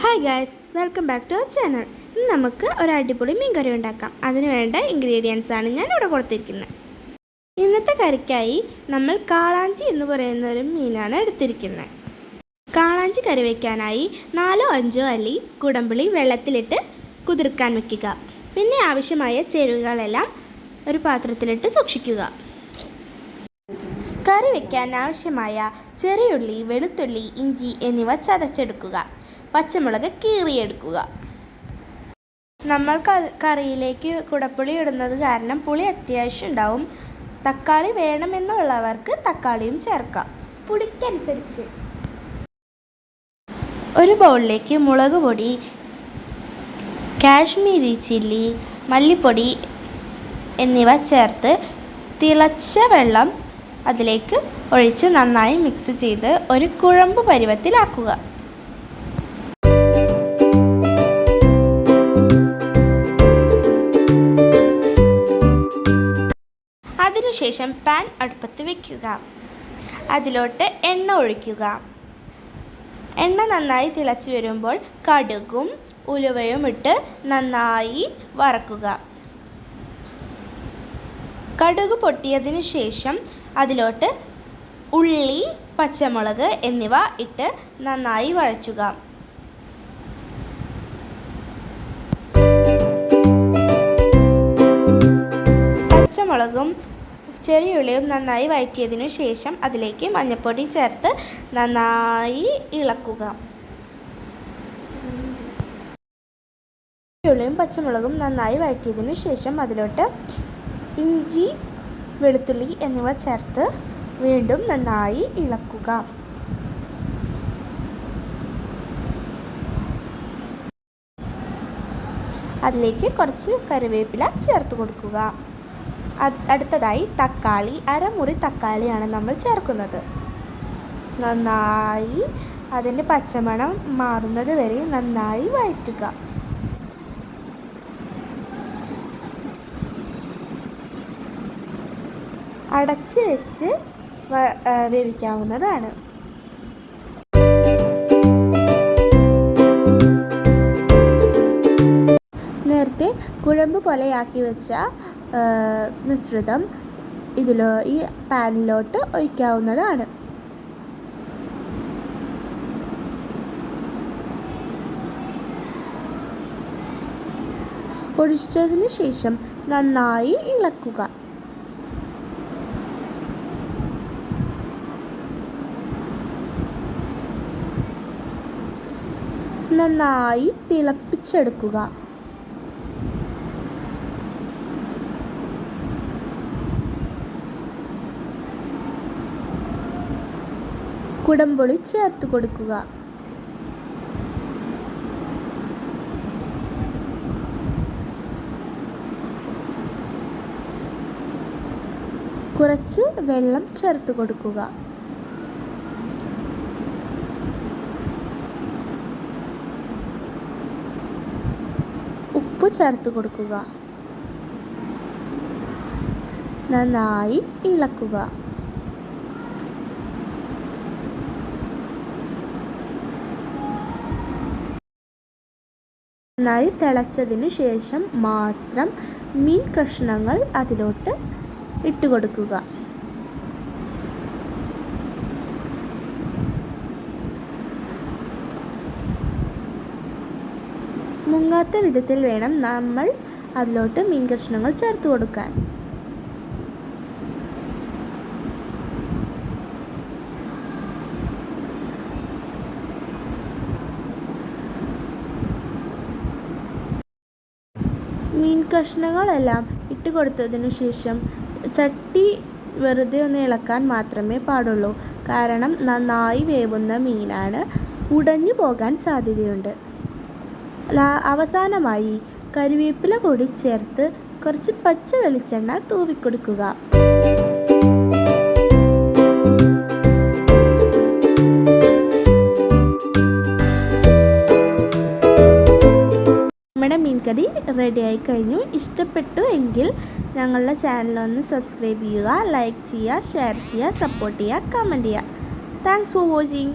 Hi guys welcome back to our channel ഇന്ന് നമുക്ക് ഒരു അടിപൊളി മീൻ കറി ഉണ്ടാക്കാം. അതിന് വേണ്ട ഇൻഗ്രീഡിയൻസ് ആണ് ഞാൻ ഇവിടെ കൊടുത്തിരിക്കുന്നത്. ഇന്നത്തെ കറിക്കായി നമ്മൾ കാളാഞ്ചി എന്ന് പറയുന്ന ഒരു മീനാണ് എടുത്തിരിക്കുന്നത്. കാളാഞ്ചി കറി വയ്ക്കാനായി നാലോ അഞ്ചോ അല്ലി കുടമ്പുളി വെള്ളത്തിലിട്ട് കുതിർക്കാൻ വയ്ക്കുക പിന്നെ ആവശ്യമായ ചേരുവകളെല്ലാം ഒരു പാത്രത്തിലിട്ട് സൂക്ഷിക്കുക. കറി വയ്ക്കാൻ ആവശ്യമായ ചെറിയുള്ളി വെളുത്തുള്ളി ഇഞ്ചി എന്നിവ ചതച്ചെടുക്കുക. പച്ചമുളക് കീറിയെടുക്കുക. നമ്മൾ കറിയിലേക്ക് കുടപ്പുളി ഇടുന്നത് കാരണം പുളി അത്യാവശ്യം ഉണ്ടാവും. തക്കാളി വേണമെന്നുള്ളവർക്ക് തക്കാളിയും ചേർക്കാം. പുളിക്കനുസരിച്ച്. ഒരു ബൗളിലേക്ക് മുളക് പൊടി കാശ്മീരി ചില്ലി മല്ലിപ്പൊടി എന്നിവ ചേർത്ത് തിളച്ച വെള്ളം അതിലേക്ക് ഒഴിച്ച് നന്നായി മിക്സ് ചെയ്ത് ഒരു കുഴമ്പ് പരുവത്തിലാക്കുക. അതിനുശേഷം പാൻ അടുപ്പത്ത് വെക്കുക. അതിലോട്ട് എണ്ണ ഒഴിക്കുക. എണ്ണ നന്നായി തിളച്ചു വരുമ്പോൾ കടുകും ഉലുവയും ഇട്ട് നന്നായി വറക്കുക. കടുക് പൊട്ടിയതിന് ശേഷം അതിലോട്ട് ഉള്ളി പച്ചമുളക് എന്നിവ ഇട്ട് നന്നായി വഴച്ചുക പച്ചമുളകും ചെറിയ ഉള്ളിയും നന്നായി വഴറ്റിയതിനു ശേഷം അതിലേക്ക് മഞ്ഞൾപ്പൊടി ചേർത്ത് നന്നായി ഇളക്കുക. ഉള്ളിയും പച്ചമുളകും നന്നായി വഴറ്റിയതിനു ശേഷം അതിലോട്ട് ഇഞ്ചി വെളുത്തുള്ളി എന്നിവ ചേർത്ത് വീണ്ടും നന്നായി ഇളക്കുക. അതിലേക്ക് കുറച്ച് കറിവേപ്പില ചേർത്ത് കൊടുക്കുക. അടുത്തതായി തക്കാളി അരമുറി തക്കാളിയാണ് നമ്മൾ ചേർക്കുന്നത്. നന്നായി അതിന്റെ പച്ചമണം മാറുന്നത് വരെ നന്നായി വഴറ്റുക. അടച്ച് വെച്ച് വേവിക്കാവുന്നതാണ്. നേരത്തെ കുഴമ്പ് പോലെയാക്കി വെച്ച മിശ്രിതം ഇതിലോ ഈ പാനിലോട്ട് ഒഴിക്കാവുന്നതാണ്. ഒഴിച്ചതിന് ശേഷം നന്നായി ഇളക്കുക. നന്നായി തിളപ്പിച്ചെടുക്കുക. കുടംപൊളി ചേർത്ത് കൊടുക്കുക. കുറച്ച് വെള്ളം ചേർത്ത് കൊടുക്കുക. ഉപ്പ് ചേർത്ത് കൊടുക്കുക. നന്നായി ഇളക്കുക. നന്നായി തിളച്ചതിന് ശേഷം മാത്രം മീൻ കഷ്ണങ്ങൾ അതിലോട്ട് ഇട്ട് മുങ്ങാത്ത വിധത്തിൽ വേണം നമ്മൾ അതിലോട്ട് മീൻ കഷ്ണങ്ങൾ ചേർത്ത് കൊടുക്കാൻ. മീൻ കഷ്ണങ്ങളെല്ലാം ഇട്ട് കൊടുത്തതിനു ശേഷം ചട്ടി വെറുതെ ഒന്ന് ഇളക്കാൻ മാത്രമേ പാടുള്ളൂ. കാരണം നന്നായി വേവുന്ന മീനാണ്. ഉടഞ്ഞു പോകാൻ സാധ്യതയുണ്ട്. അവസാനമായി കരിവേപ്പില കൂടി ചേർത്ത് കുറച്ച് പച്ച വെളിച്ചെണ്ണ തൂവിക്കൊടുക്കുക. നമ്മുടെ മീൻകറി റെഡിയായി കഴിഞ്ഞു. ഇഷ്ടപ്പെട്ടു എങ്കിൽ ഞങ്ങളുടെ ചാനലൊന്ന് സബ്സ്ക്രൈബ് ചെയ്യുക ലൈക്ക് ചെയ്യുക ഷെയർ ചെയ്യുക സപ്പോർട്ട് ചെയ്യുക കമന്റ് ചെയ്യുക. Thanks for watching